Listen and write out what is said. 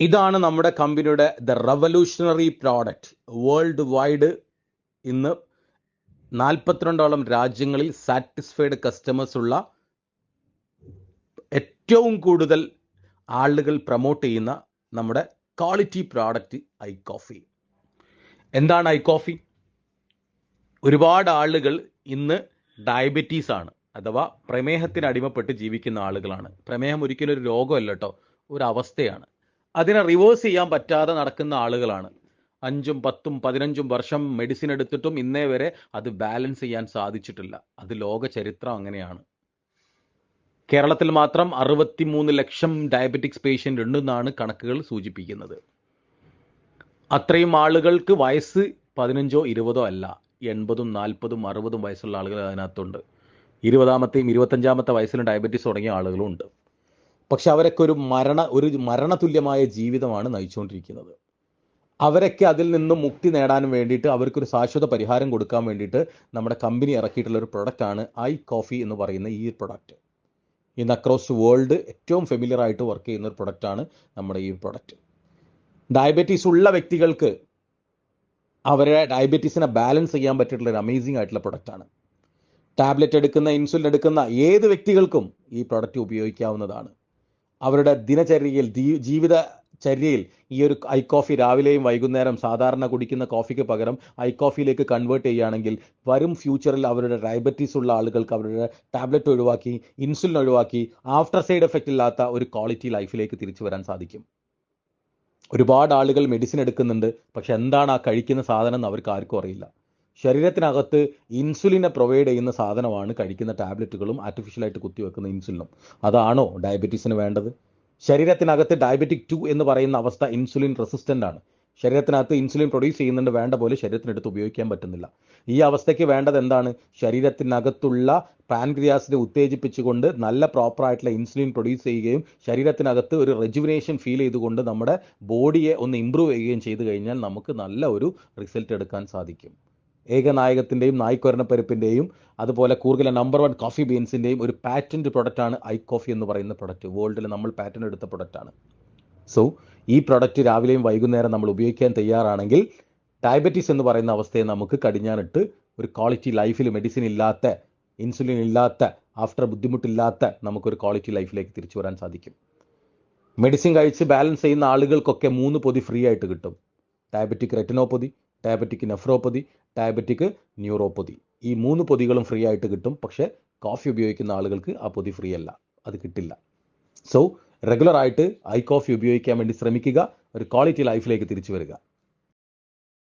ഇതാണ് നമ്മുടെ കമ്പനിയുടെ the revolutionary product world wide ഇന്ന് നാൽപ്പത്തിരണ്ടോളം രാജ്യങ്ങളിൽ സാറ്റിസ്ഫൈഡ് കസ്റ്റമേഴ്സ് ഉള്ള ഏറ്റവും കൂടുതൽ ആളുകൾ പ്രൊമോട്ട് ചെയ്യുന്ന നമ്മുടെ ക്വാളിറ്റി പ്രോഡക്റ്റ് ഐ കോഫി. എന്താണ് ഐ കോഫി? ഒരുപാട് ആളുകൾ ഇന്ന് ഡയബറ്റീസ് ആണ് അഥവാ പ്രമേഹത്തിന് അടിമപ്പെട്ട് ജീവിക്കുന്ന ആളുകളാണ്. പ്രമേഹം ഒരിക്കലും ഒരു രോഗമല്ല കേട്ടോ ഒരു അവസ്ഥയാണ്. അതിനെ റിവേഴ്സ് ചെയ്യാൻ പറ്റാതെ നടക്കുന്ന ആളുകളാണ്. അഞ്ചും പത്തും പതിനഞ്ചും വർഷം മെഡിസിൻ എടുത്തിട്ടും ഇന്നേ വരെ അത് ബാലൻസ് ചെയ്യാൻ സാധിച്ചിട്ടില്ല. അത് ലോക ചരിത്രം അങ്ങനെയാണ്. കേരളത്തിൽ മാത്രം അറുപത്തിമൂന്ന് ലക്ഷം ഡയബറ്റിക്സ് പേഷ്യന്റ് ഉണ്ടെന്നാണ് കണക്കുകൾ സൂചിപ്പിക്കുന്നത്. അത്രയും ആളുകൾക്ക് വയസ്സ് പതിനഞ്ചോ ഇരുപതോ അല്ല എൺപതും നാൽപ്പതും അറുപതും വയസ്സുള്ള ആളുകൾ അതിനകത്തുണ്ട്. ഇരുപതാമത്തെയും ഇരുപത്തഞ്ചാമത്തെ വയസ്സിലും ഡയബറ്റീസ് തുടങ്ങിയ ആളുകളും ഉണ്ട്. പക്ഷെ അവരൊക്കെ ഒരു മരണ ഒരു മരണതുല്യമായ ജീവിതമാണ് നയിച്ചുകൊണ്ടിരിക്കുന്നത്. അവരൊക്കെ അതിൽ നിന്നും മുക്തി നേടാൻ വേണ്ടിയിട്ട് അവർക്കൊരു ശാശ്വത പരിഹാരം കൊടുക്കാൻ വേണ്ടിയിട്ട് നമ്മുടെ കമ്പനി ഇറക്കിയിട്ടുള്ള ഒരു പ്രൊഡക്റ്റാണ് ഐ കോഫി എന്ന് പറയുന്ന ഈ പ്രൊഡക്റ്റ് ഇന്ന് അക്രോസ് വേൾഡ് ഏറ്റവും ഫെമിലിയർ ആയിട്ട് വർക്ക് ചെയ്യുന്ന ഒരു പ്രൊഡക്റ്റാണ് നമ്മുടെ ഈ പ്രൊഡക്റ്റ് ഡയബറ്റീസ് ഉള്ള വ്യക്തികൾക്ക് അവരുടെ ഡയബറ്റീസിനെ ബാലൻസ് ചെയ്യാൻ പറ്റിയിട്ടുള്ള ഒരു അമേസിംഗ് ആയിട്ടുള്ള പ്രൊഡക്റ്റാണ് ടാബ്ലറ്റ് എടുക്കുന്ന ഇൻസുലിൻ എടുക്കുന്ന ഏത് വ്യക്തികൾക്കും ഈ പ്രൊഡക്റ്റ് ഉപയോഗിക്കാവുന്നതാണ്. അവരുടെ ദിനചര്യയിൽ ജീവിത ചര്യയിൽ ഈ ഒരു ഐ കോഫി രാവിലെയും വൈകുന്നേരം സാധാരണ കുടിക്കുന്ന കോഫിക്ക് പകരം ഐ കോഫിയിലേക്ക് കൺവേർട്ട് ചെയ്യുകയാണെങ്കിൽ വരും ഫ്യൂച്ചറിൽ അവരുടെ ഡയബറ്റീസ് ഉള്ള ആളുകൾക്ക് അവരുടെ ടാബ്ലറ്റ് ഒഴിവാക്കി ഇൻസുലിൻ ഒഴിവാക്കി ആഫ്റ്റർ സൈഡ് എഫക്റ്റ് ഇല്ലാത്ത ഒരു ക്വാളിറ്റി ലൈഫിലേക്ക് തിരിച്ചു വരാൻ സാധിക്കും. ഒരുപാട് ആളുകൾ മെഡിസിൻ എടുക്കുന്നുണ്ട് പക്ഷെ എന്താണ് ആ കഴിക്കുന്ന സാധനം എന്ന് അവർക്ക് ആർക്കും അറിയില്ല. ശരീരത്തിനകത്ത് ഇൻസുലിനെ പ്രൊവൈഡ് ചെയ്യുന്ന സാധനമാണ് കഴിക്കുന്ന ടാബ്ലറ്റുകളും ആർട്ടിഫിഷ്യലായിട്ട് കുത്തിവെക്കുന്ന ഇൻസുലിനും. അതാണോ ഡയബറ്റീസിന് വേണ്ടത്? ശരീരത്തിനകത്ത് ഡയബറ്റിക് ടു എന്ന് പറയുന്ന അവസ്ഥ ഇൻസുലിൻ റെസിസ്റ്റന്റ് ആണ്. ശരീരത്തിനകത്ത് ഇൻസുലിൻ പ്രൊഡ്യൂസ് ചെയ്യുന്നുണ്ട് വേണ്ട പോലെ ശരീരത്തിനടുത്ത് ഉപയോഗിക്കാൻ പറ്റുന്നില്ല. ഈ അവസ്ഥയ്ക്ക് വേണ്ടത് എന്താണ്? ശരീരത്തിനകത്തുള്ള പാൻക്രിയാസിനെ ഉത്തേജിപ്പിച്ചുകൊണ്ട് നല്ല പ്രോപ്പറായിട്ടുള്ള ഇൻസുലിൻ പ്രൊഡ്യൂസ് ചെയ്യുകയും ശരീരത്തിനകത്ത് ഒരു റെജുവിനേഷൻ ഫീൽ ചെയ്തുകൊണ്ട് നമ്മുടെ ബോഡിയെ ഒന്ന് ഇമ്പ്രൂവ് ചെയ്യുകയും ചെയ്തു കഴിഞ്ഞാൽ നമുക്ക് നല്ല ഒരു റിസൾട്ട് എടുക്കാൻ സാധിക്കും. ഏകനായകത്തിന്റെയും നായ്ക്കൊരണപ്പരിപ്പിന്റെയും അതുപോലെ കൂർഗിലെ നമ്പർ വൺ കോഫി ബീൻസിന്റെയും ഒരു പാറ്റന്റ് പ്രൊഡക്റ്റാണ് ഐ കോഫി എന്ന് പറയുന്ന പ്രൊഡക്റ്റ് വേൾഡിൽ നമ്മൾ പാറ്റന്റ് എടുത്ത പ്രൊഡക്റ്റാണ് സോ ഈ പ്രൊഡക്റ്റ് രാവിലെയും വൈകുന്നേരം നമ്മൾ ഉപയോഗിക്കാൻ തയ്യാറാണെങ്കിൽ ഡയബറ്റീസ് എന്ന് പറയുന്ന അവസ്ഥയെ നമുക്ക് കടിഞ്ഞാനിട്ട് ഒരു ക്വാളിറ്റി ലൈഫിൽ മെഡിസിൻ ഇല്ലാത്ത ഇൻസുലിൻ ഇല്ലാത്ത ആഫ്റ്റർ ബുദ്ധിമുട്ടില്ലാത്ത നമുക്കൊരു ക്വാളിറ്റി ലൈഫിലേക്ക് തിരിച്ചു വരാൻ സാധിക്കും. മെഡിസിൻ കഴിച്ച് ബാലൻസ് ചെയ്യുന്ന ആളുകൾക്കൊക്കെ മൂന്ന് പൊതി ഫ്രീ ആയിട്ട് കിട്ടും. Diabetic retinopathy diabetic nephropathy diabetic neuropathy ഈ മൂന്ന് പൊതികളും ഫ്രീ ആയിട്ട് കിട്ടും. പക്ഷേ കോഫി ഉപയോഗിക്കുന്ന ആളുകൾക്ക് ആ പൊതി ഫ്രീ അല്ല. അത് കിട്ടില്ല. സോ റെഗുലർ ആയിട്ട് ഐ കോഫി ഉപയോഗിക്കാൻ വേണ്ടി ശ്രമിക്കുക. ഒരു ക്വാളിറ്റി ലൈഫിലേക്ക് തിരിച്ചു വരിക.